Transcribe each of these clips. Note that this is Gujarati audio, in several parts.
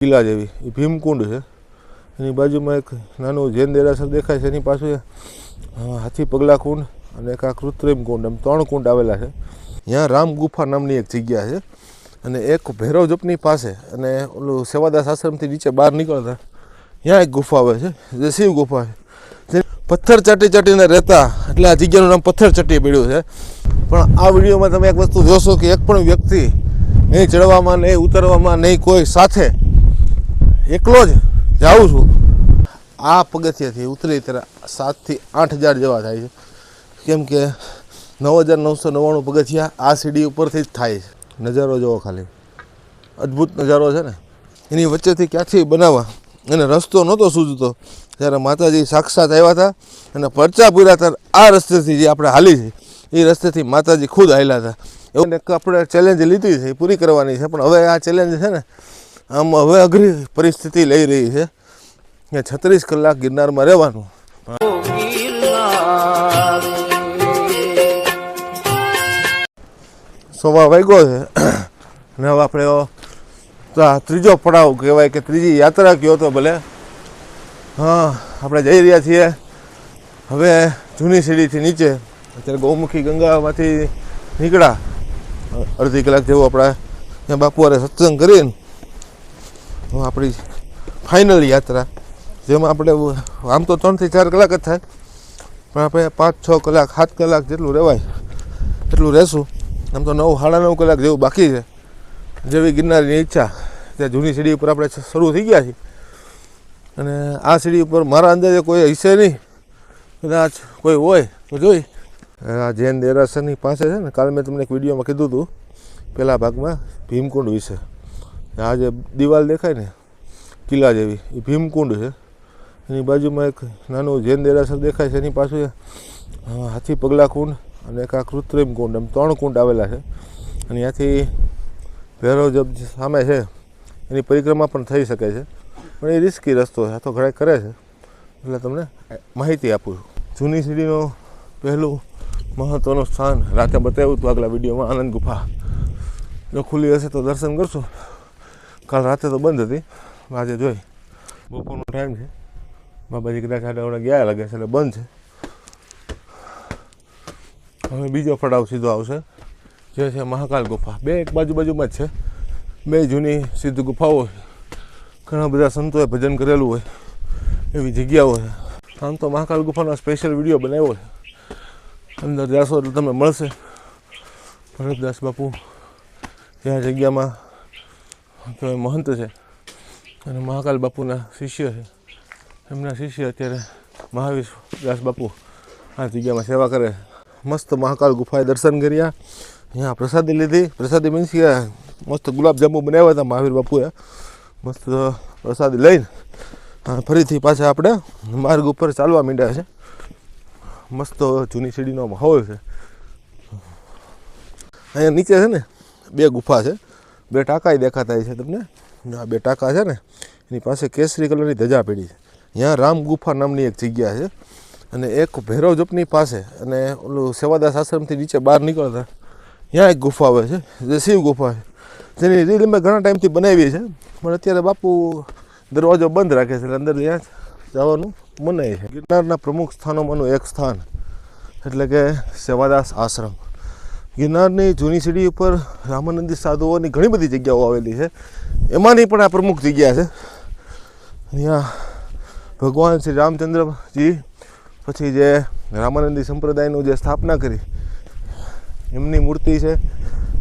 કિલ્લા જેવી, એ ભીમકુંડ છે. એની બાજુમાં એક નાનું જૈન દેરાસર દેખાય છે, એની પાસે હાથી પગલા કુંડ અને એક આ કૃત્રિમ કુંડ, એમ ત્રણ કુંડ આવેલા છે. ત્યાં રામ ગુફા નામની એક જગ્યા છે અને એક ભૈરવ જપની પાસે અને ઓલું સેવાદાસ આશ્રમથી નીચે બહાર નીકળતા ત્યાં એક ગુફા આવે છે, જે શિવ ગુફા છે. જે પથ્થર ચાટી ચાટીને રહેતા, એટલે આ જગ્યાનું નામ પથ્થર ચટી પડ્યું છે. પણ આ વિડીયોમાં તમે એક વસ્તુ જોશો કે એક પણ વ્યક્તિ નહીં ચડવામાં, નહીં ઉતરવામાં, નહીં કોઈ સાથે એકલો જ જાઉં છું. આ પગથિયાથી ઉતરી ત્યારે સાતથી આઠ હજાર જેવા થાય છે. કેમ કે નવ હજાર નવસો નવ્વાણું પગથિયા આ સીડી ઉપરથી જ થાય છે. નજારો જોવો ખાલી. અદ્ભુત નજારો છે ને. એની વચ્ચેથી ક્યાંથી બનાવવા? અને રસ્તો નહોતો સૂજતો. ત્યારે માતાજી સાક્ષાત આવ્યા હતા અને પરચા પૂર્યા હતા, આ રસ્તેથી જે આપણે હાલી છે, એ રસ્તેથી માતાજી ખુદ હાલ્યા હતા. એવું આપણે ચેલેન્જ લીધી છે પૂરી કરવાની છે. પણ હવે આ ચેલેન્જ છે ને આમ હવે અઘરી પરિસ્થિતિ લઈ રહી છે કે છત્રીસ કલાક ગિરનારમાં રહેવાનું. સોમા વાગ્યો છે. ને હવે આપણે ત્રીજો પડાવ કહેવાય કે ત્રીજી યાત્રા કયો તો ભલે. હા, આપણે જઈ રહ્યા છીએ. હવે જૂની સીડીથી નીચે. અત્યારે ગૌમુખી ગંગામાંથી નીકળ્યા. અડધી કલાક જેવું આપણે ત્યાં બાપુ હારે સત્સંગ કરીને આપણી ફાઇનલ યાત્રા, જેમાં આપણે આમ તો ત્રણથી ચાર કલાક જ થાય, પણ આપણે પાંચ, છ કલાક, સાત કલાક જેટલું રહેવાય, એટલું રહેશું. આમ તો નવ, સાડા નવ કલાક જેવું બાકી છે. જેવી ગિરનારની ઈચ્છા, ત્યાં જૂની સીડી ઉપર આપણે શરૂ થઈ ગયા છીએ. અને આ સીડી ઉપર મારા અંદાજે કોઈ હશે નહીં. કદાચ કોઈ હોય તો જોઈ. આ જૈન દેરાસરની પાસે છે ને, કાલે મેં તમને એક વિડીયોમાં કીધું હતું પહેલા ભાગમાં ભીમકુંડ વિશે. આ જે દિવાલ દેખાય ને, કિલ્લા જેવી, એ ભીમકુંડ છે. એની બાજુમાં એક નાનું જૈન દેરાસર દેખાય છે, એની પાસે હાથી પગલા કુંડ અને એક આ કૃત્રિમ કુંડ, એમ ત્રણ કુંડ આવેલા છે. અને ત્યાંથી ભૈરવ જપ જે સામે છે, એની પરિક્રમા પણ થઈ શકે છે. પણ એ રિસ્કી રસ્તો છે, આ તો ઘણા કરે છે. એટલે તમને માહિતી આપું છું. જૂની સીડીનું પહેલું મહત્ત્વનું સ્થાન રાતે બતાવ્યું હતું આગલા વિડીયોમાં, આનંદ ગુફા. જો ખુલ્લી હશે તો દર્શન કરશું. કાલ રાતે તો બંધ હતી. આજે જોઈ. બપોરનો ટાઈમ છે. બાબાજી કદાચ આડા ગયા લાગે છે એટલે બંધ છે. હવે બીજો પડાવ સીધો આવશે. જે છે મહાકાલ ગુફા. બે એક બાજુ બાજુમાં જ છે. બે જૂની સિદ્ધ ગુફાઓ ઘણા બધા સંતોએ ભજન કરેલું હોય. એવી જગ્યાઓ છે. આમ તો મહાકાલ ગુફાનો સ્પેશિયલ વીડિયો બનાવ્યો છે. અંદર જાશો એટલે તમને મળશે. ભરતદાસ બાપુ ત્યાં જગ્યામાં તો એ મહંત છે. અને મહાકાલ બાપુના શિષ્ય છે. એમના શિષ્ય અત્યારે મહાવીર દાસ બાપુ આ જગ્યામાં સેવા કરે મસ્ત મહાકાલ ગુફાએ દર્શન કર્યા. અહીંયા પ્રસાદી લીધી. પ્રસાદી મીન્સ કે મસ્ત ગુલાબજાંબુ બનાવ્યા હતા મહાવીર બાપુએ. મસ્ત પ્રસાદી લઈને ફરીથી પાછા આપણે માર્ગ ઉપર ચાલવા માંડ્યા છે. મસ્ત જૂની સીડીનો માહોલ છે. અહીંયા નીચે છે ને, બે ગુફા છે. બે ટાંકાઈ દેખાતા છે તમને? આ બે ટાંકા છે ને, એની પાસે કેસરી કલરની ધજા પડી છે. ત્યાં રામ ગુફા નામની એક જગ્યા છે અને એક ભૈરવ જપની પાસે અને ઓલું સેવાદાસ આશ્રમથી નીચે બહાર નીકળતા ત્યાં એક ગુફા આવે છે, જે શિવ ગુફા છે. જેની રીલ મેં ઘણા ટાઈમથી બનાવી છે, પણ અત્યારે બાપુ દરવાજો બંધ રાખે છે, એટલે અંદર ત્યાં જવાનું મનાય છે. ગિરનારના પ્રમુખ સ્થાનોમાંનું એક સ્થાન, એટલે કે સેવાદાસ આશ્રમ. ગિરનારની જૂની સીડી ઉપર રામાનંદી સાધુઓની ઘણી બધી જગ્યાઓ આવેલી છે. એમાંની પણ આ પ્રમુખ જગ્યા છે. અહીંયા ભગવાન શ્રી રામચંદ્રજી પછી જે રામાનંદી સંપ્રદાયનું જે સ્થાપના કરી, એમની મૂર્તિ છે.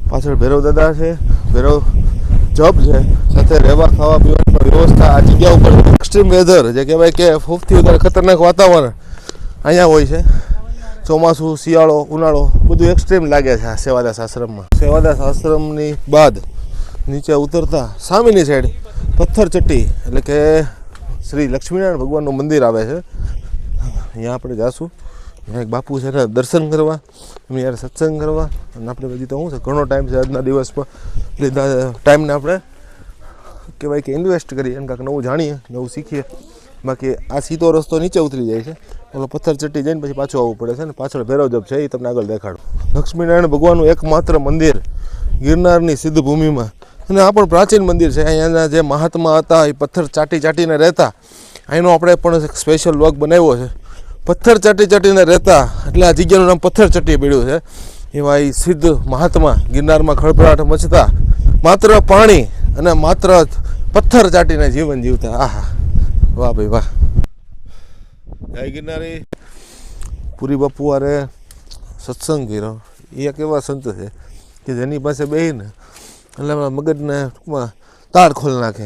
પાછળ ભૈરવ દાદા છે. ભૈરવ જપ છે. સાથે રહેવા, ખાવા, પીવાની વ્યવસ્થા આ જગ્યા ઉપર એક્સ્ટ્રીમ વેધર જે કહેવાય કે સૌથી વધારે ખતરનાક વાતાવરણ અહીંયા હોય છે. ચોમાસું, શિયાળો, ઉનાળો બધું એક્સ્ટ્રીમ લાગે છે આ સેવાદાસ આશ્રમમાં. સેવાદાસ આશ્રમની બાદ નીચે ઉતરતા સામેની સાઈડ પથ્થર ચટ્ટી એટલે કે શ્રી લક્ષ્મીનારાયણ ભગવાનનું મંદિર આવે છે. અહીંયા આપણે જાશું. અહીંયા એક બાપુ છે ને દર્શન કરવા એમની યાર સત્સંગ કરવા. અને આપણે બધી તો શું છે, ઘણો ટાઈમ છે આજના દિવસ પર લીધા ટાઈમને આપણે કહેવાય કે ઇન્વેસ્ટ કરીએ એમ કાંઈક નવું જાણીએ, નવું શીખીએ. બાકી આ સીધો રસ્તો નીચે ઉતરી જાય છે. ઓલો પથ્થર ચટી જઈને પછી પાછું આવવું પડે છે ને. પાછળ ભૈરવ જપ છે, એ તમને આગળ દેખાડું. લક્ષ્મીનારાયણ ભગવાનનું એકમાત્ર મંદિર ગિરનારની સિદ્ધ ભૂમિમાં અને આ પણ પ્રાચીન મંદિર છે. અહીંયાના જે મહાત્મા હતા, એ પથ્થર ચાટી ચાટીને રહેતા. અહીંનો આપણે પણ એક સ્પેશિયલ વ્લોગ બનાવ્યો છે. પથ્થર ચાટી ચાટીને રહેતા. એટલે આ જગ્યાનું નામ પથ્થર ચટી પડ્યું છે. એવા એ સિદ્ધ મહાત્મા ગિરનારમાં ખળભળાટ મચતા. માત્ર પાણી અને માત્ર પથ્થર ચાટીને જીવન જીવતા. આહા. વાહ ભાઈ વાહ. જય ગિરનારી. પૂરી બાપુ વારે સત્સંગ કર્યો. એ એક એવા સંત છે કે જેની પાસે બેહીને એટલે આપણા મગજને ટૂંકમાં તાર ખોલ નાખે.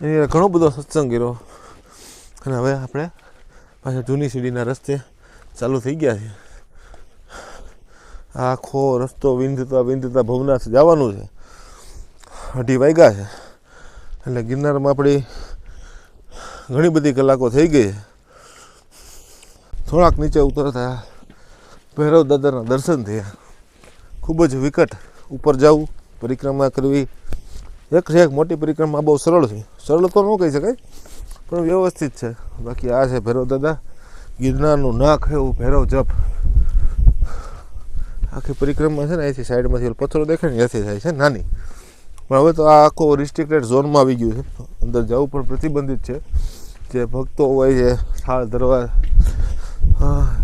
એની ઘણો બધો સત્સંગ કર્યો. અને હવે આપણે પાછા જૂની સીડીના રસ્તે ચાલુ થઈ ગયા છે આખો રસ્તો વિંધતા વિંધતા ભવનાથ જવાનું છે. અઢી વાગ્યા છે. એટલે ગિરનારમાં આપણી ઘણી બધી કલાકો થઈ ગઈ છે. થોડાક નીચે ઉતરતા ભૈરવ દાદાના દર્શન થયા. ખૂબ જ વિકટ ઉપર જવું, પરિક્રમા કરવી. એક છે, એક મોટી પરિક્રમા બહુ સરળ છે. સરળ તો ન કહી શકાય, પણ વ્યવસ્થિત છે. બાકી આ છે ભૈરવ દાદા. ગિરનારનું નાક એવું ભૈરવ જપ. આખી પરિક્રમા છે ને, અહીંથી સાઈડમાંથી પથ્થરો દેખાય ને, ત્યાંથી થાય છે, નાની. પણ હવે તો આ આખો રિસ્ટ્રિક્ટેડ ઝોનમાં આવી ગયું છે. અંદર જવું પણ પ્રતિબંધિત છે. જે ભક્તો હોય છે, થાળ ધરવા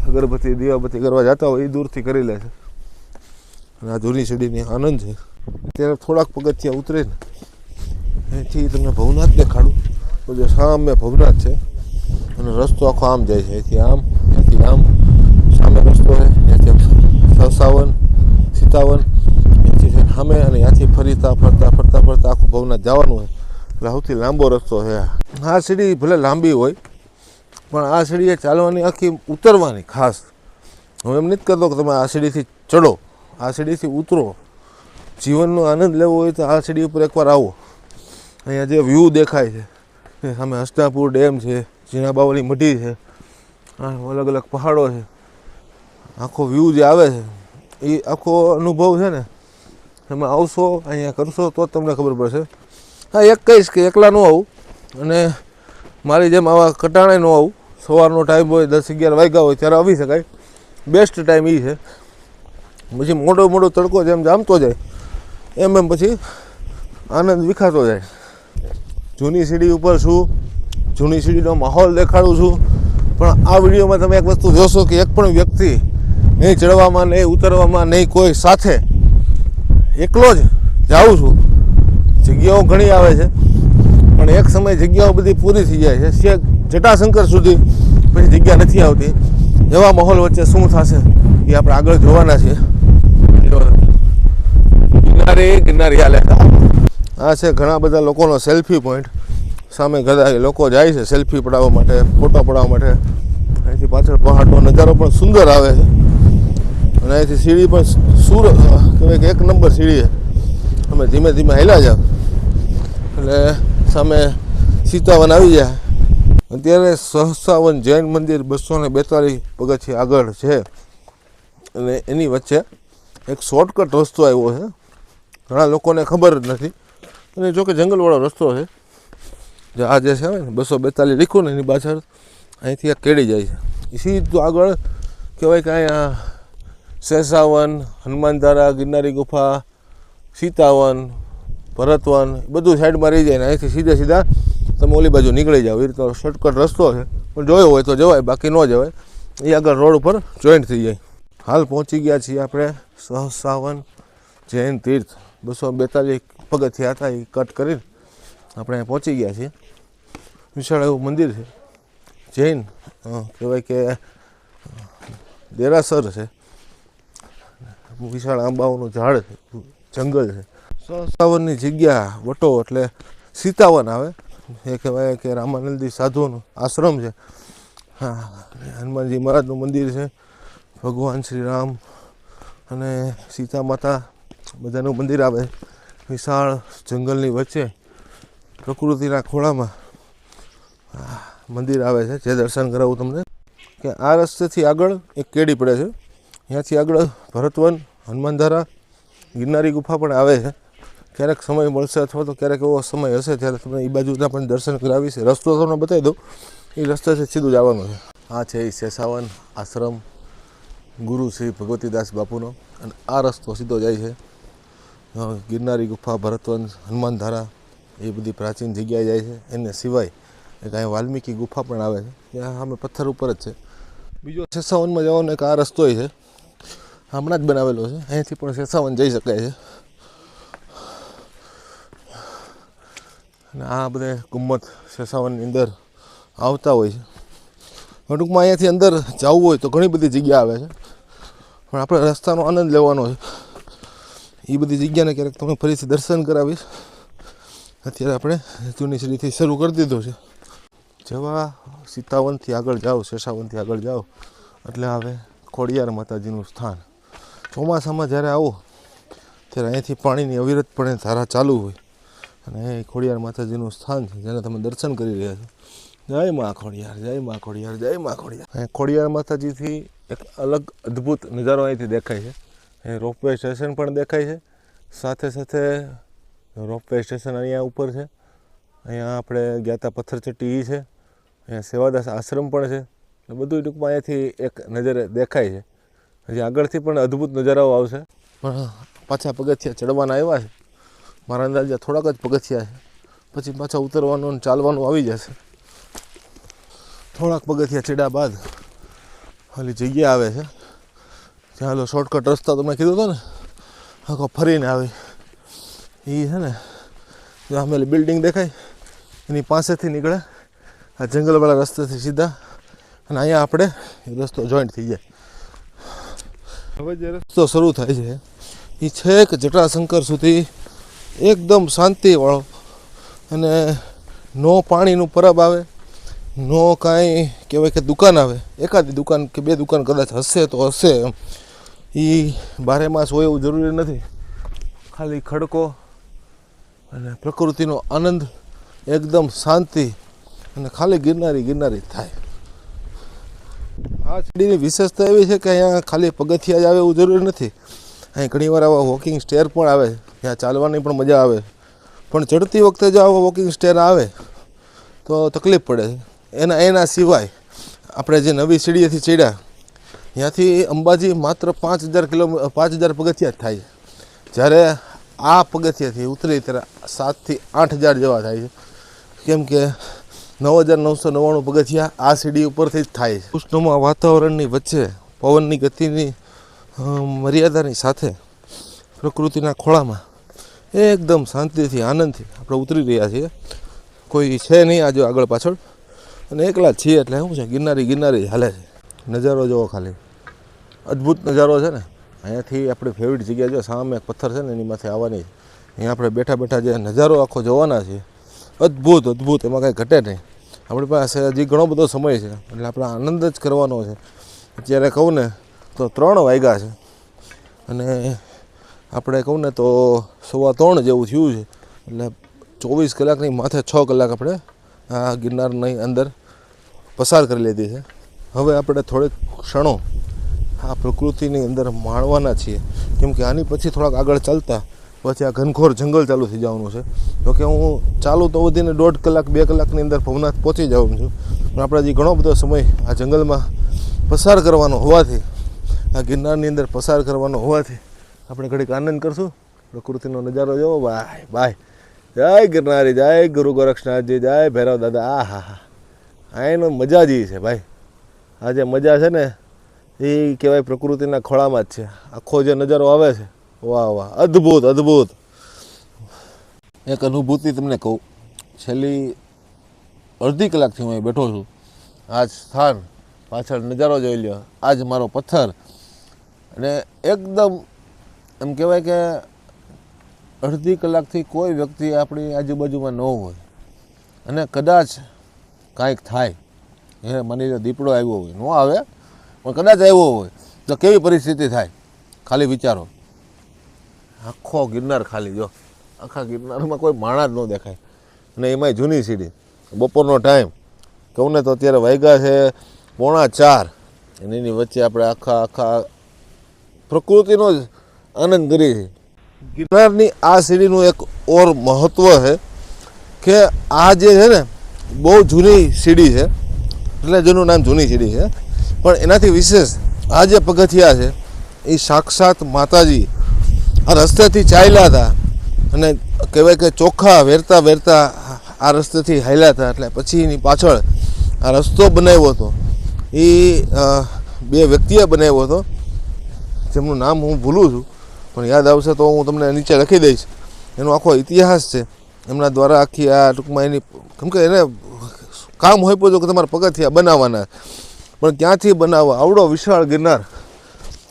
અગરબત્તી, દીવાબત્તી કરવા જતા હોય એ દૂરથી કરી લે છે. અને આ જૂની સીડીની આનંદ છે. ત્યારે થોડાક પગથિયા ઉતરે ને, અહીંથી તમને ભવનાથ દેખાડું. તો જે સામે ભવનાથ છે, અને રસ્તો આખો આમ જાય છે. અહીંથી આમ અહીંથી આમ. સામે રસ્તો છે ત્યાંથી સસાવન સીતાવન, અહીંથી છે સામે અને ત્યાંથી ફરીતા, ફરતા ફરતા ફરતા આખું ભવનાથ જવાનું હોય. એટલે સૌથી લાંબો રસ્તો છે. આ સીડી ભલે લાંબી હોય પણ આ સીડીએ ચાલવાની આખી ઉતરવાની ખાસ. હું એમ નથી કરતો કે તમે આ સીડીથી ચડો આ સીડીથી ઉતરો. જીવનનો આનંદ લેવો હોય તો આ સીડી ઉપર એકવાર આવો. અહીંયા જે વ્યૂ દેખાય છે સામે હસ્તાપુર ડેમ છે ઝીણા બાવલી મઢી છે અલગ અલગ પહાડો છે. આખો વ્યૂ જે આવે છે, એ આખો અનુભવ છે ને, તમે આવશો, અહીંયા કરશો તો જ તમને ખબર પડશે. હા, એક કહીશ કે એકલા ન આવું અને મારી જેમ આવા કટાણે ન આવું. સવારનો ટાઈમ હોય, દસ અગિયાર વાગ્યા હોય ત્યારે આવી શકાય. બેસ્ટ ટાઈમ એ છે. પછી મોટો મોટો તડકો જેમ જામતો જાય. એમ એમ પછી આનંદ વિખાતો જાય. જૂની સીડી ઉપર છું, જૂની સીડીનો માહોલ દેખાડું છું. પણ આ વિડીયોમાં તમે એક વસ્તુ જોશો કે એક પણ વ્યક્તિ નહીં ચડવામાં, નહીં ઉતરવામાં, નહીં કોઈ સાથે એકલો જ જાઉં છું. જગ્યાઓ ઘણી આવે છે. પણ એક સમય જગ્યાઓ બધી પૂરી થઈ જાય છે. શેખ જટાશંકર સુધી પછી જગ્યા નથી આવતી. એવા માહોલ વચ્ચે શું થશે એ આપણે આગળ જોવાના છીએ. ગિરનારી ગિરનારી હાલે. આ છે ઘણા બધા લોકોનો સેલ્ફી પોઈન્ટ સામે ઘણા લોકો જાય છે સેલ્ફી પડાવવા માટે ફોટો પડાવવા માટે. અહીંથી પાછળ પહાડનો નજારો પણ સુંદર આવે છે. અને અહીંથી સીડી પણ સુર કહેવાય કે એક નંબર સીડી છે. અમે ધીમે ધીમે હેલા જાવ એટલે સામે સીતાવન આવી જાય અત્યારે સહસાવન જૈન મંદિર બસો ને બેતાલીસ પગથી આગળ છે. અને એની વચ્ચે એક શોર્ટકટ રસ્તો આવ્યો છે. ઘણા લોકોને ખબર જ નથી. અને જોકે જંગલવાળો રસ્તો છે. જે આ જે છે ને, બસો બેતાલીસ લીખું ને એની પાછળ, અહીંથી આ કેળી જાય છે. સીધું આગળ કહેવાય કે અહીંયા શેષાવન હનુમાનધારા ગિરનારી ગુફા, સીતાવન ભરતવન બધું સાઈડમાં રહી જાય ને અહીંથી સીધા સીધા તમે ઓલી બાજુ નીકળી જાઓ. એ રીતનો શોર્ટકટ રસ્તો છે. પણ જોયો હોય તો જવાય, બાકી ન જવાય. એ આગળ રોડ ઉપર જોઈન્ટ થઈ જાય. હાલ પહોંચી ગયા છીએ આપણે સહસાવન જૈન તીર્થ. બસો બેતાલીસ પગથિયા હતા, એ કટ કરીને આપણે પહોંચી ગયા છીએ. વિશાળ એવું મંદિર છે. જૈન કહેવાય કે દેરાસર છે. વિશાળ આંબાઓનું ઝાડ છે. જંગલ છે. સહસાવનની જગ્યા વટો એટલે સીતાવન આવે. એ કહેવાય કે રામાનંદી સાધુનો આશ્રમ છે. હા, હનુમાનજી મહારાજનું મંદિર છે. ભગવાન શ્રી રામ અને સીતા માતા બધાનું મંદિર આવે. વિશાળ જંગલની વચ્ચે, પ્રકૃતિના ખોળામાં. મંદિર આવે છે. જે દર્શન કરાવું તમને. કે આ રસ્તેથી આગળ એક કેડી પડે છે. ત્યાંથી આગળ ભરતવન, હનુમાનધારા, ગિરનારી ગુફા પણ આવે છે. ક્યારેક સમય મળશે અથવા તો ક્યારેક એવો સમય હશે ત્યારે તમને એ બાજુના પણ દર્શન કરાવીશ. રસ્તો તમને બતાવી દઉં. એ રસ્તાથી સીધું જવાનું છે. આ છે એ શેષાવન આશ્રમ ગુરુ શ્રી ભગવતીદાસ બાપુનો અને આ રસ્તો સીધો જાય છે. ગિરનારી ગુફા, ભરતવંશ, હનુમાન ધારા એ બધી પ્રાચીન જગ્યાએ જાય છે. એને સિવાય એક અહીંયા વાલ્મીકી ગુફા પણ આવે છે. ત્યાં સામે પથ્થર ઉપર જ છે. બીજો શેષાવનમાં જવાનો એક આ રસ્તોય છે. હમણાં જ બનાવેલો છે. અહીંથી પણ શેષાવન જઈ શકાય છે. અને આ બધે ગુમ્મત સેસાવનની અંદર આવતા હોય છે. હવે ટૂંકમાં અહીંયાથી અંદર જવું હોય તો ઘણી બધી જગ્યા આવે છે. પણ આપણે રસ્તાનો આનંદ લેવાનો છે. એ બધી જગ્યાને ક્યારેક તમને ફરીથી દર્શન કરાવીશ. અત્યારે આપણે જૂની શ્રીથી શરૂ કરી દીધું છે. જેવા સીતાવનથી આગળ જાઓ શેષાવનથી આગળ જાઓ. એટલે આવે ખોડિયાર માતાજીનું સ્થાન. ચોમાસામાં જ્યારે આવો, ત્યારે અહીંયાથી પાણીની અવિરતપણે ધારા ચાલુ હોય. અને ખોડિયાર માતાજીનું સ્થાન છે, જેને તમે દર્શન કરી રહ્યા છો. જય મા ખોડિયાર, જય મા ખોડિયાર, જય મા ખોડિયાર. ખોડિયાર માતાજીથી એક અલગ અદ્ભુત નજારો અહીંથી દેખાય છે. એ રોપવે સ્ટેશન પણ દેખાય છે. સાથે સાથે રોપવે સ્ટેશન અહીંયા ઉપર છે. અહીંયા આપણે હતા પથ્થરચટ્ટી છે. અહીંયા સેવાદાસ આશ્રમ પણ છે. બધું ટૂંકમાં અહીંયાથી એક નજરે દેખાય છે. હજી આગળથી પણ અદ્ભુત નજારાઓ આવશે. પણ પાછા પગથિયા ચડવાના આવ્યા છે. મારા અંદાજે થોડાક જ પગથિયા છે. પછી પાછા ઉતરવાનું અને ચાલવાનું આવી જશે. થોડાક પગથિયા ચડ્યા બાદ ખાલી જગ્યા આવે છે. ત્યાં હાલો શોર્ટકટ રસ્તા તમને કીધું હતો ને? આખો ફરીને આવી. એ છે ને, જો બિલ્ડિંગ દેખાય, એની પાસેથી નીકળે. આ જંગલવાળા રસ્તેથી સીધા. અને અહીંયા આપણે એ રસ્તો જોઈન્ટ થઈ જાય. હવે જે રસ્તો શરૂ થાય છે એ છેક જટાશંકર સુધી એકદમ શાંતિવાળો. અને નો પાણીનું પરબ આવે, નો કાંઈ કહેવાય કે દુકાન આવે. એકાદી દુકાન કે બે દુકાન કદાચ હશે તો હશે એમ. એ બારે માસ હોય એવું જરૂરી નથી. ખાલી ખડકો અને પ્રકૃતિનો આનંદ, એકદમ શાંતિ અને ખાલી ગિરનારી ગિરનારી થાય. આ સીડીની વિશેષતા એવી છે કે અહીંયા ખાલી પગથિયા જ આવે એવું જરૂરી નથી. અહીં ઘણીવાર આવા વોકિંગ સ્ટેર પણ આવે. ત્યાં ચાલવાની પણ મજા આવે. પણ ચડતી વખતે જો આવા વોકિંગ સ્ટેર આવે, તો તકલીફ પડે. એના એના સિવાય આપણે જે નવી સીડીએથી ચડ્યા, ત્યાંથી અંબાજી માત્ર પાંચ હજાર કિલોમીટર પાંચ હજાર પગથિયા જ થાય. જ્યારે આ પગથિયાથી ઉતરી ત્યારે સાતથી આઠ હજાર જેવા થાય. છે કેમ કે નવ હજાર નવસો નવ્વાણું પગથિયા આ સીડી ઉપરથી જ થાય. છે ઉષ્ણમાં વાતાવરણની વચ્ચે પવનની ગતિની મર્યાદાની સાથે પ્રકૃતિના ખોળામાં એકદમ શાંતિથી, આનંદથી આપણે ઉતરી રહ્યા છીએ. કોઈ છે નહીં આજે આગળ પાછળ. અને એકલા છીએ એટલે શું છે, ગિરનારી ગિરનારી હાલે છે. નજારો જોવો ખાલી. અદ્ભુત નજારો છે ને. અહીંયાથી આપણી ફેવરિટ જગ્યા જો સામે એક પથ્થર છે ને, એની માથે આવવાની. અહીંયા આપણે બેઠા બેઠા જે નજારો આખો જોવાના છે, અદ્ભુત અદ્ભુત, એમાં કાંઈ ઘટે નહીં. આપણી પાસે હજી ઘણો બધો સમય છે, એટલે આપણે આનંદ જ કરવાનો છે. અત્યારે કહું ને તો ત્રણ વાગ્યા છે. અને આપણે કહું ને તો સવા ત્રણ જેવું થયું છે. એટલે ચોવીસ કલાકની માથે છ કલાક આપણે આ ગિરનારની અંદર પસાર કરી લીધી છે. હવે આપણે થોડીક ક્ષણો આ પ્રકૃતિની અંદર માણવાના છીએ. કેમ કે આની પછી થોડાક આગળ ચાલતા પછી આ ઘનઘોર જંગલ ચાલુ થઈ જવાનું છે. તો કે હું ચાલુ તો વધીને દોઢ કલાક, બે કલાકની અંદર ભવનાથ પહોંચી જાઉં છું. પણ આપણે હજી ઘણો બધો સમય આ જંગલમાં પસાર કરવાનો હોવાથી આ ગિરનારની અંદર પસાર કરવાનો હોવાથી આપણે ઘડીક આનંદ કરશું. પ્રકૃતિનો નજારો જોવો. Bye bye. જય ગિરનારી, જય ગુરુ ગોરક્ષનાથજી જય ભૈરવ દાદા. આ હા હા. આ એનો મજા જ છે ભાઈ. આ જે મજા છે ને, એ કહેવાય પ્રકૃતિના ખોળામાં જ છે. આખો જે નજારો આવે છે. વાહ વાહ. અદ્ભુત અદ્ભુત. એક અનુભૂતિ તમને કહું. છેલ્લી અડધી કલાકથી હું અહીં બેઠો છું. આ સ્થાન, પાછળ નજારો જોઈ લ્યો. આજ મારો પથ્થર. અને એકદમ એમ કહેવાય કે અડધી કલાકથી કોઈ વ્યક્તિ આપણી આજુબાજુમાં ન હોય. અને કદાચ કાંઈક થાય. એ માની લો દીપડો આવ્યો હોય. ન આવે, પણ કદાચ આવ્યો હોય, તો કેવી પરિસ્થિતિ થાય? ખાલી વિચારો. આખો ગિરનાર ખાલી, જો. આખા ગિરનારમાં કોઈ માણા જ ન દેખાય. અને એમાંય જૂની સીડી. બપોરનો ટાઈમ. કહું ને તો અત્યારે વાગ્યા છે પોણા ચાર. અને એની વચ્ચે આપણે આખા આખા પ્રકૃતિનો જ આનંદ કરીએ છીએ. ગિરનારની આ સીડીનું એક ઓર મહત્ત્વ છે કે આ જે છે ને, બહુ જૂની સીડી છે. એટલે જેનું નામ જૂની સીડી છે. પણ એનાથી વિશેષ આ જે પગથિયા છે, એ સાક્ષાત માતાજી આ રસ્તેથી ચાલ્યા હતા. અને કહેવાય કે ચોખ્ખા વેરતા વેરતા આ રસ્તેથી હાલ્યા હતા. એટલે પછી એની પાછળ આ રસ્તો બનાવ્યો હતો. એ બે વ્યક્તિએ બનાવ્યો હતો. જેમનું નામ હું ભૂલું છું, પણ યાદ આવશે તો હું તમને નીચે લખી દઈશ. એનો આખો ઇતિહાસ છે. એમના દ્વારા આખી આ ટૂંકમાં એની કેમ કે એને કામ હોય પડતું કે તમારે પગથિયા બનાવવાના. પણ ક્યાંથી બનાવવા? આવડો વિશાળ ગિરનાર.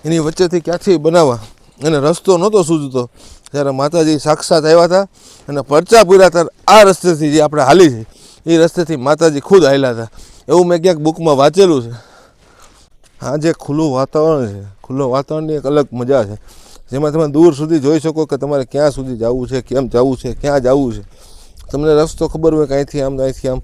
એની વચ્ચેથી ક્યાંથી બનાવવા? અને રસ્તો નહોતો સૂઝતો જ્યારે માતાજી સાક્ષાત આવ્યા હતા અને પરચા પૂર્યા હતા. આ રસ્તેથી જે આપણે હાલી છે, એ રસ્તેથી માતાજી ખુદ હાલ્યા હતા. એવું મેં ક્યાંક બુકમાં વાંચેલું છે. આ જે ખુલ્લું વાતાવરણ છે. ખુલ્લું વાતાવરણની એક અલગ મજા છે. જેમાં તમે દૂર સુધી જોઈ શકો કે તમારે ક્યાં સુધી જવું છે, કેમ જવું છે, ક્યાં જવું છે. તમને રસ્તો ખબર હોય કે આમ અહીંથી આમ.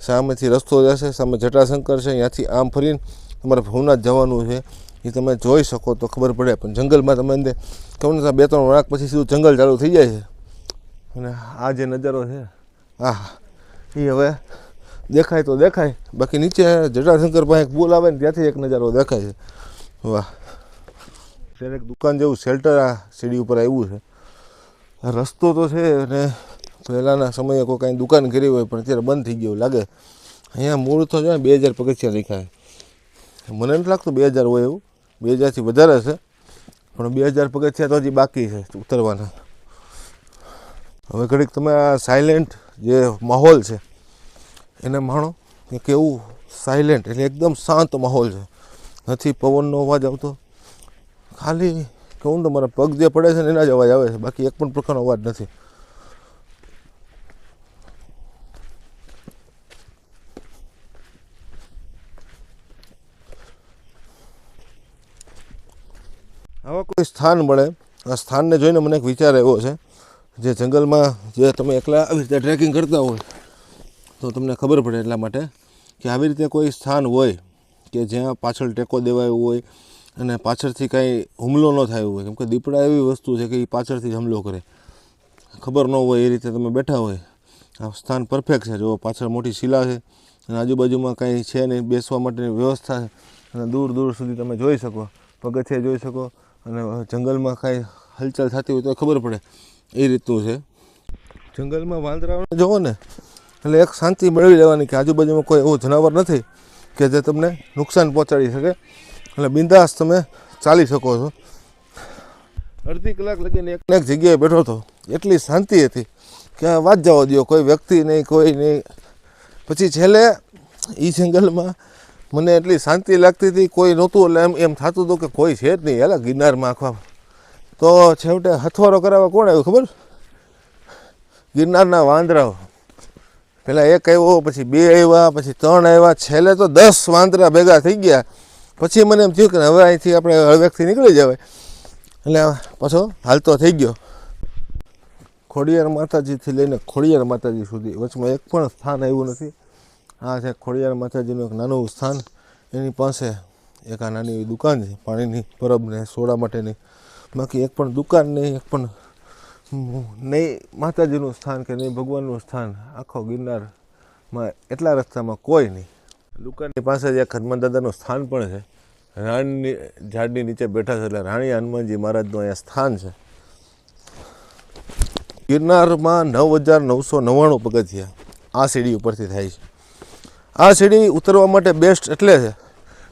સામેથી રસ્તો જશે સામે જટાશંકર છે, અહીંયાથી આમ ફરીને તમારે ભવનાથ જવાનું છે. એ તમે જોઈ શકો તો ખબર પડે. પણ જંગલમાં તમે અંદર ખબર નથી બે ત્રણ વળાક પછી સીધું જંગલ ચાલુ થઈ જાય છે. અને આ જે નજારો છે આ એ હવે દેખાય તો દેખાય. બાકી નીચે જટાશંકર પાસે એક પુલ આવે ને ત્યાંથી એક નજારો દેખાય છે. વાહ. ત્યારે એક દુકાન જેવું શેલ્ટર આ સીડી ઉપર આવ્યું છે. રસ્તો તો છે અને પહેલાંના સમયે કોઈ કાંઈ દુકાન કરી હોય પણ અત્યારે બંધ થઈ ગયું લાગે. અહીંયા મૂળ તો જો બે હજાર પગથિયા લખાય મને નથી લાગતું બે હજાર હોય એવું. બે હજારથી વધારે છે. પણ બે હજાર પગથિયા તો હજી બાકી છે ઉતરવાના. હવે ઘડીક તમે આ સાયલેન્ટ જે માહોલ છે એને માણો કે કેવું સાયલેન્ટ એટલે એકદમ શાંત માહોલ છે. નથી, પવનનો અવાજ આવતો. ખાલી કહું તો મારા પગ જે પડે છે ને એના જ અવાજ આવે છે. બાકી એક પણ પ્રકારનો અવાજ નથી. આવા કોઈ સ્થાન મળે? આ સ્થાનને જોઈને મને એક વિચાર આવ્યો છે. જે જંગલમાં જે તમે એકલા આવી રીતે ટ્રેકિંગ કરતા હોય તો તમને ખબર પડે એટલા માટે કે આવી રીતે કોઈ સ્થાન હોય કે જ્યાં પાછળ ટેકો દેવાયો હોય અને પાછળથી કાંઈ હુમલો ન થયો હોય, કેમ કે દીપડા એવી વસ્તુ છે કે એ પાછળથી હુમલો કરે. ખબર ન હોય એ રીતે તમે બેઠા હોય, આ સ્થાન પરફેક્ટ છે. જો પાછળ મોટી શિલા છે અને આજુબાજુમાં કાંઈ છે નહીં, બેસવા માટેની વ્યવસ્થા છે. અને દૂર દૂર સુધી તમે જોઈ શકો, પગથિયા જોઈ શકો અને જંગલમાં કાંઈ હલચલ થતી હોય તો ખબર પડે. એ રીતનું છે. જંગલમાં વાંદરાઓને જુઓ ને એટલે એક શાંતિ મેળવી લેવાની કે આજુબાજુમાં કોઈ એવું જનાવર નથી કે જે તમને નુકસાન પહોંચાડી શકે. એટલે બિંદાસ તમે ચાલી શકો છો. અડધી કલાક લગીને એક એક જગ્યાએ બેઠો હતો. એટલી શાંતિ હતી કે વાત જવા દો કોઈ વ્યક્તિ નહીં, કોઈ નહીં. પછી છેલ્લે એ જંગલમાં મને એટલી શાંતિ લાગતી હતી, કોઈ નહોતું એટલે એમ એમ થતું હતું કે કોઈ છે જ નહીં. હેલા, ગિરનારમાં આખવા તો છેવટે હથવારો કરાવવા કોણ આવ્યું ખબર? ગિરનારના વાંદરાઓ. પહેલાં એક આવ્યો, પછી બે આવ્યા, પછી ત્રણ આવ્યા. છેલ્લે તો દસ વાંદરા ભેગા થઈ ગયા. પછી મને એમ થયું કે હવે અહીંથી આપણે હળવેકથી નીકળી જવાય. એટલે પાછો હાલતો થઈ ગયો. ખોડિયાર માતાજીથી લઈને ખોડિયાર માતાજી સુધી. વચમાં એક પણ સ્થાન આવ્યું નથી. આ છે ખોડિયાર માતાજીનું એક નાનું સ્થાન. એની પાસે એક આ નાની એવી દુકાન છે. પાણીની પરબને સોડા માટેની. બાકી એક પણ દુકાન નહીં, એક પણ નહીં, માતાજીનું સ્થાન કે નહીં, ભગવાનનું સ્થાન, આખો ગિરનારમાં એટલા રસ્તામાં કોઈ નહીં. દુકાનની પાસે જ એક હનુમાન દાદાનું સ્થાન પણ છે. રાણની ઝાડની નીચે બેઠા છે એટલે રાણી હનુમાનજી મહારાજનું અહીંયા સ્થાન છે. ગિરનારમાં નવ હજાર નવસો નવ્વાણું પગથિયા આ સીડી ઉપરથી થાય છે. આ સીડી ઉતરવા માટે બેસ્ટ એટલે છે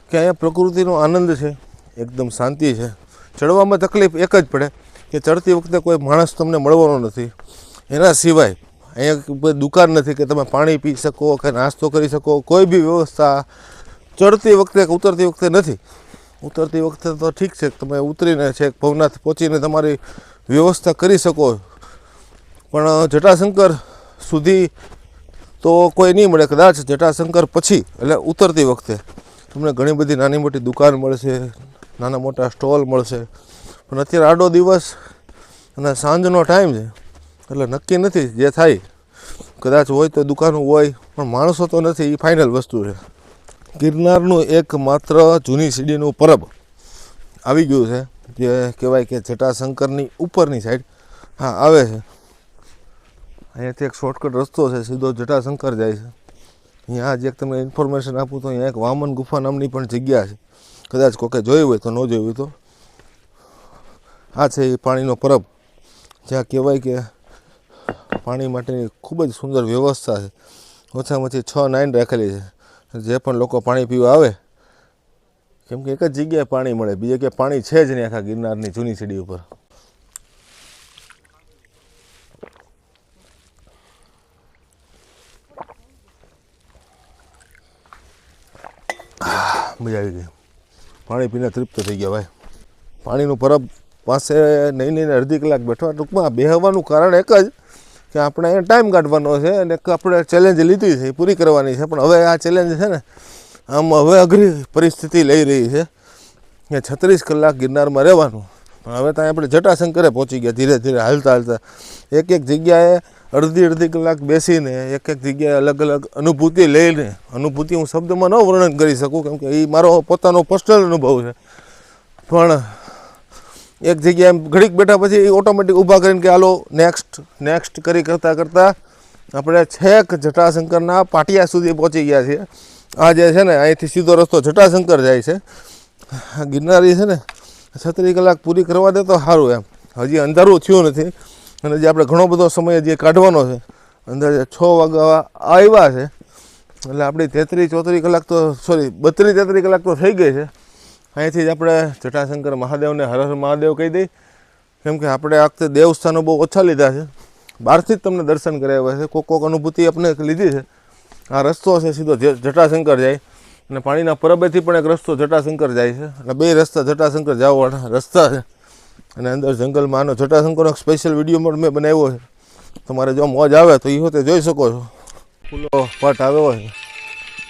કે અહીંયા પ્રકૃતિનો આનંદ છે, એકદમ શાંતિ છે. ચડવામાં તકલીફ એક જ પડે કે ચડતી વખતે કોઈ માણસ તમને મળવાનો નથી. એના સિવાય અહીંયા કોઈ દુકાન નથી કે તમે પાણી પી શકો કે નાસ્તો કરી શકો, કોઈ બી વ્યવસ્થા ચડતી વખતે કે ઉતરતી વખતે નથી. ઉતરતી વખતે તો ઠીક છે તમે ઉતરીને છેક ભવનાથ પહોંચીને તમારી વ્યવસ્થા કરી શકો. પણ જટાશંકર સુધી તો કોઈ નહીં મળે. કદાચ જટાશંકર પછી, એટલે ઉતરતી વખતે તમને ઘણી બધી નાની મોટી દુકાન મળશે, નાના મોટા સ્ટોલ મળશે. પણ અત્યારે આડો દિવસ અને સાંજનો ટાઈમ છે. એટલે નક્કી નથી જે થાય. કદાચ હોય તો દુકાનો હોય, પણ માણસો તો નથી એ ફાઇનલ વસ્તુ છે. ગિરનારનું એક માત્ર જૂની સીડીનું પરબ આવી ગયું છે, જે કહેવાય કે જટાશંકરની ઉપરની સાઈડ હા, આવે છે. અહીંયાથી એક શોર્ટકટ રસ્તો છે, સીધો જટાશંકર જાય છે. અહીંયા જે એક તમને ઇન્ફોર્મેશન આપું તો અહીંયા એક વામન ગુફા નામની પણ જગ્યા છે. કદાચ કોકે જોયું હોય તો ન જોયું હોય તો. આ છે એ પાણીનો પરબ. જ્યાં કહેવાય કે પાણી માટેની ખૂબ જ સુંદર વ્યવસ્થા છે. ઓછામાં ઓછી છ નાઈન રાખેલી છે. જે પણ લોકો પાણી પીવા આવે, કેમ કે એક જ જગ્યાએ પાણી મળે, બીજે ક્યાંય પાણી છે જ નહીં આખા ગિરનારની જૂની સીડી ઉપર. મજા આવી ગઈ. પાણી પીને તૃપ્ત થઈ ગયા ભાઈ. પાણીનું પરબ પાસે નહીં નહીં અડધી કલાક બેઠવા ટૂંકમાં બેહવાનું કારણ એક જ કે આપણે અહીંયા ટાઈમ કાઢવાનો છે અને આપણે ચેલેન્જ લીધી છે પૂરી કરવાની છે. પણ હવે આ ચેલેન્જ છે ને, આમ હવે અઘરી પરિસ્થિતિ લઈ રહી છે કે છત્રીસ કલાક ગિરનારમાં રહેવાનું. પણ હવે ત્યાં આપણે જટાશંકરે પહોંચી ગયા ધીરે ધીરે, હાલતા હાલતા. એક એક જગ્યાએ અડધી અડધી કલાક બેસીને, એક એક જગ્યાએ અલગ અલગ અનુભૂતિ લઈને, અનુભૂતિ હું શબ્દમાં ન વર્ણન કરી શકું, કેમ કે એ મારો પોતાનો પર્સનલ અનુભવ છે. પણ એક જગ્યાએ ઘડીક બેઠા પછી ઓટોમેટિક ઊભા કરીને કે, હાલો નેક્સ્ટ નેક્સ્ટ કરી કરતાં કરતાં આપણે છેક જટાશંકરના પાટિયા સુધી પહોંચી ગયા છીએ. આ જે છે ને, અહીંથી સીધો રસ્તો જટાશંકર જાય છે. ગિરનારી છે ને છત્રીસ કલાક પૂરી કરવા દે તો સારું એમ. હજી અંધારું થયું નથી અને જે આપણે ઘણો બધો સમય જે કાઢવાનો છે, અંદાજે છ વાગ્યા આવ્યા છે. એટલે આપણી તેત્રીસ ચોત્રીસ કલાક તો સોરી બત્રીસ તેત્રીસ કલાક તો થઈ ગઈ છે. અહીંથી જ આપણે જટાશંકર મહાદેવને હર હર મહાદેવ કહી દઈ. કેમ કે આપણે આ વખતે દેવસ્થાનો બહુ ઓછા લીધા છે. બહારથી જ તમને દર્શન કરાવ્યા છે. કોક કોક અનુભૂતિ આપણે લીધી છે. આ રસ્તો છે સીધો જટાશંકર જાય. અને પાણીના પરબેથી પણ એક રસ્તો જટાશંકર જાય છે. અને બે રસ્તા જટાશંકર જવાવાળા રસ્તા છે. અને અંદર જંગલમાં આનો જટાશંકરનો સ્પેશિયલ વીડિયો પણ મેં બનાવ્યો છે. તમારે જો મોજ આવે તો એ હોતે જોઈ શકો છો. ફૂલો પટ આવ્યો છે.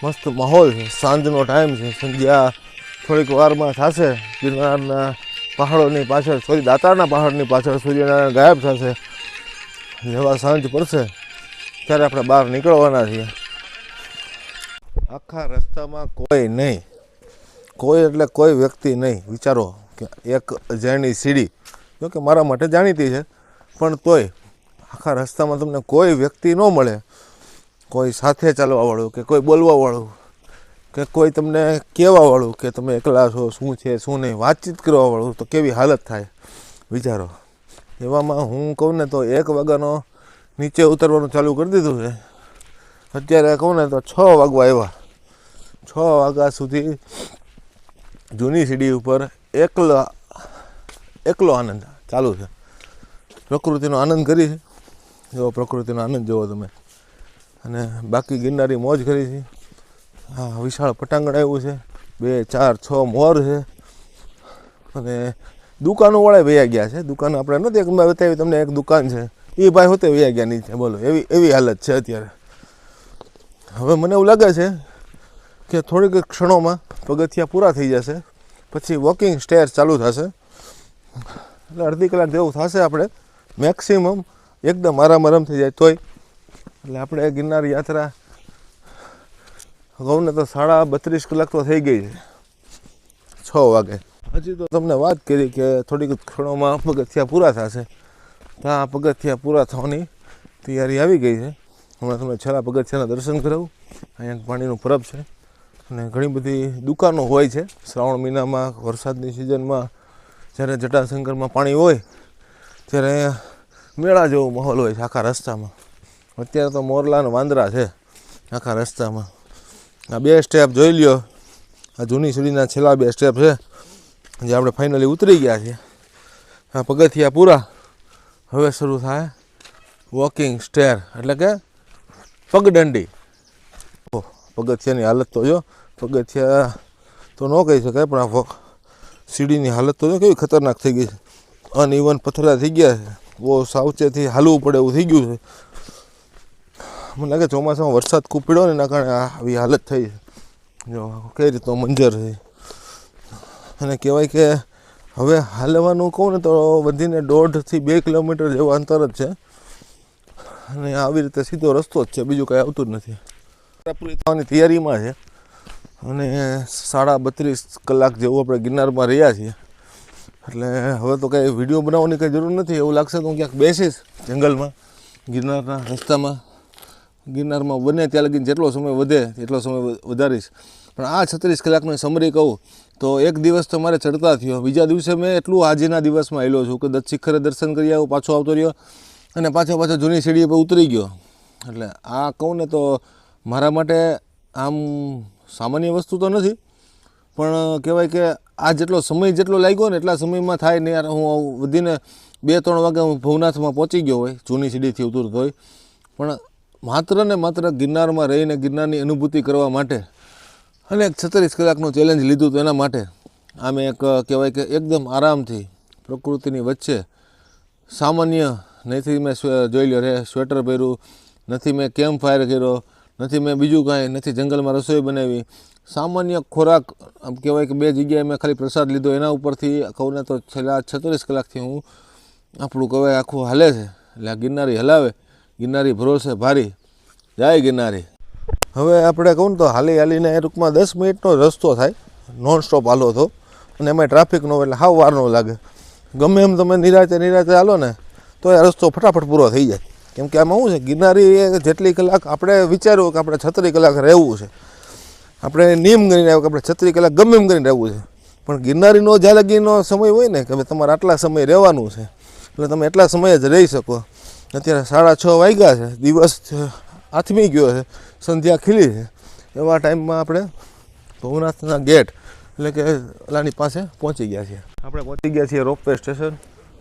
મસ્ત માહોલ છે. સાંજનો ટાઈમ છે. સંધ્યા થોડીક વારમાં થશે. ગિરનારના પહાડોની પાછળ સોરી, દાતારના પહાડની પાછળ સૂર્યનારાયણ ગાયબ થશે. જેવા સાંજ પડશે, ત્યારે આપણે બહાર નીકળવાના છીએ. આખા રસ્તામાં કોઈ નહીં. કોઈ એટલે કોઈ વ્યક્તિ નહીં. વિચારો કે એક અજાણી સીડી જોકે મારા માટે જાણીતી છે, પણ તોય આખા રસ્તામાં તમને કોઈ વ્યક્તિ ન મળે. કોઈ સાથે ચાલવાવાળું કે કોઈ બોલવાવાળું. કે કોઈ તમને કહેવાવાળું કે તમે એકલા છો, શું છે, શું નહીં, વાતચીત કરવાવાળું તો કેવી હાલત થાય? વિચારો. એવામાં હું કહું ને તો એક વાગ્યાનો નીચે ઉતરવાનું ચાલુ કરી દીધું છે. અત્યારે કહું ને તો છ વાગવા આવ્યા. છ વાગ્યા સુધી જૂની સીડી ઉપર એકલો એકલો આનંદ ચાલુ છે. પ્રકૃતિનો આનંદ કરી છે. એવો પ્રકૃતિનો આનંદ જોવો તમે. અને બાકી ગિરનારી મોજ કરી છે. હા, વિશાળ પટાંગણ આવ્યું છે. બે, ચાર, છ મોર છે. અને દુકાનો વાળા વયા ગયા છે. દુકાન આપણે નથી એક મેં બતાવી, તમને એક દુકાન છે. એ ભાઈ હોતે વયા ગયા નીચે, બોલો. એવી એવી હાલત છે અત્યારે. હવે મને એવું લાગે છે કે થોડીક ક્ષણોમાં પગથિયા પૂરા થઈ જશે. પછી વોકિંગ સ્ટેર ચાલુ થશે. એટલે અડધી કલાક જેવું થશે આપણે. મેક્સિમમ એકદમ આરામ આરામ થઈ જાય તોય. એટલે આપણે ગિરનાર યાત્રા કહું ને તો સાડા બત્રીસ કલાક તો થઈ ગઈ છે. છ વાગે. હજી તો તમને વાત કરી કે થોડીક ક્ષણોમાં પગથિયા પૂરા થશે. તો આ પગથિયા પૂરા થવાની તૈયારી આવી ગઈ છે. હમણાં તમને છેલ્લા પગથિયાના દર્શન કરાવું. અહીંયા પાણીનું પરબ છે. અને ઘણી બધી દુકાનો હોય છે. શ્રાવણ મહિનામાં, વરસાદની સિઝનમાં, જ્યારે જટાશંકરમાં પાણી હોય, ત્યારે મેળા જેવો માહોલ હોય છે આખા રસ્તામાં. અત્યારે તો મોરલા અને વાંદરા છે આખા રસ્તામાં. આ બે સ્ટેપ જોઈ લ્યો. આ જૂની સીડીના છેલ્લા બે સ્ટેપ છે. જે આપણે ફાઇનલી ઉતરી ગયા છીએ. આ પગથિયા પૂરા. હવે શરૂ થાય વોકિંગ સ્ટેર એટલે કે પગદંડી. ઓહ, પગથિયાની હાલત તો જો, પગથિયા તો ન કહી શકાય, પણ આ સીડીની હાલત તો જો કેવી ખતરનાક થઈ ગઈ છે. અનઇવન પથરા થઈ ગયા છે. બહુ સાવચેતી હાલવું પડે એવું થઈ ગયું છે. મને લાગે ચોમાસામાં વરસાદ ખૂબ પડ્યો ને એના કારણે આવી હાલત થઈ જો કઈ રીતનો મંજર છે. અને કહેવાય કે હવે હાલવાનું કહું ને તો વધીને દોઢથી બે કિલોમીટર જેવું અંતર જ છે. અને આવી રીતે સીધો રસ્તો જ છે, બીજું કાંઈ આવતું જ નથી. પૂરી થવાની તૈયારીમાં છે. અને સાડા બત્રીસ કલાક જેવું આપણે ગિરનારમાં રહ્યા છીએ. એટલે હવે તો કાંઈ વીડિયો બનાવવાની કંઈ જરૂર નથી, એવું લાગશે તો હું ક્યાંક બેસીશ જંગલમાં, ગિરનારના રસ્તામાં. ગિરનારમાં બને ત્યાં લગીને જેટલો સમય વધે એટલો સમય વધારીશ. પણ આ છત્રીસ કલાકનો સમરી કહું, તો એક દિવસ તો મારે ચડતા થયો. બીજા દિવસે મેં એટલું આજેના દિવસમાં આવેલો છું કે દત્ત શિખરે દર્શન કરી આવું, પાછો આવતો રહ્યો અને પાછો પાછો જૂની સીડી પર ઉતરી ગયો. એટલે આ કહું ને તો મારા માટે આમ સામાન્ય વસ્તુ તો નથી, પણ કહેવાય કે આ જેટલો સમય જેટલો લાગ્યો ને એટલા સમયમાં થાય ને યાર હું વધીને બે ત્રણ વાગે હું ભવનાથમાં પહોંચી ગયો હોય, જૂની સીડીથી ઉતરતો હોય. પણ માત્ર ને માત્ર ગિરનારમાં રહીને ગિરનારની અનુભૂતિ કરવા માટે અને એક છત્રીસ કલાકનું ચેલેન્જ લીધું હતું એના માટે આમે એક કહેવાય કે એકદમ આરામથી પ્રકૃતિની વચ્ચે સામાન્ય, નથી મેં જોઈ લ્યો રે, સ્વેટર પહેર્યું, નથી મેં કેમ્પ ફાયર કર્યો, નથી મેં બીજું કાંઈ, નથી જંગલમાં રસોઈ બનાવી. સામાન્ય ખોરાક, આમ કહેવાય કે બે જગ્યાએ મેં ખાલી પ્રસાદ લીધો, એના ઉપરથી કહું ને તો છેલ્લા છત્રીસ કલાકથી હું આપણું કહેવાય આખું હાલે છે. એટલે આ ગિરનારી હલાવે. ગિરનારી ભરોસે ભારી. જાય ગિરનારી. હવે આપણે કહું ને તો હાલી હાલીને એ ટૂંકમાં દસ મિનિટનો રસ્તો થાય. નોન સ્ટોપ હાલો હતો અને એમાં ટ્રાફિકનો એટલે હાવ વાર ન લાગે. ગમે એમ તમે નિરાતે નિરાતે હાલો ને, તો એ રસ્તો ફટાફટ પૂરો થઈ જાય. કેમ કે આમાં શું છે, ગિરનારી જેટલી કલાક આપણે વિચાર્યું કે આપણે છત્રી કલાક રહેવું છે. આપણે નિયમ કરીને આવ્યો કે આપણે છત્રી કલાક ગમે એમ કરીને રહેવું છે. પણ ગિરનારીનો જ્યાં લગીનો સમય હોય ને, કે ભાઈ તમારે આટલા સમય રહેવાનું છે. એટલે તમે એટલા સમય જ રહી શકો. અત્યારે સાડા છ વાગ્યા છે. દિવસ આથમી ગયો છે. સંધ્યા ખીલી છે. એવા ટાઈમમાં આપણે ભવનાથના ગેટ એટલે કે ઓલાની પાસે પહોંચી ગયા છીએ. આપણે પહોંચી ગયા છીએ રોપવે સ્ટેશન.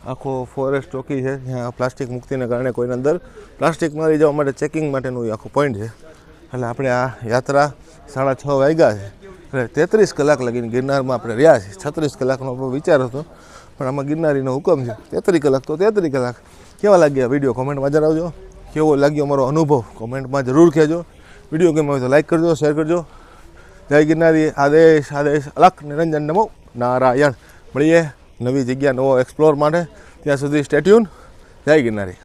આખો ફોરેસ્ટ ચોકી છે. જ્યાં પ્લાસ્ટિક મુક્તિને કારણે કોઈને અંદર પ્લાસ્ટિક લઈ જવા માટે ચેકિંગ માટેનું આખું પોઈન્ટ છે. એટલે આપણે આ યાત્રા સાડા છ વાગ્યા છે. એટલે તેત્રીસ કલાક લગીને ગિરનારમાં આપણે રહ્યા છીએ. છત્રીસ કલાકનો વિચાર હતો. પણ આમાં ગિરનારીનો હુકમ છે. તેત્રીસ કલાક તો તેત્રીસ કલાક. કેવા લાગ્યા વીડિયો કોમેન્ટમાં જણાવજો. કેવો લાગ્યો મારો અનુભવ? કોમેન્ટમાં જરૂર કહેજો. વીડિયો ગમે હોય તો લાઈક કરજો શેર કરજો. જય ગિરનારી, આદેશ આદેશ, અલખ, નિરંજન, નમો નારાયણ. મળીએ નવી જગ્યા નવો એક્સપ્લોર માટે. ત્યાં સુધી સ્ટેટ્યુન જય ગિરનારી.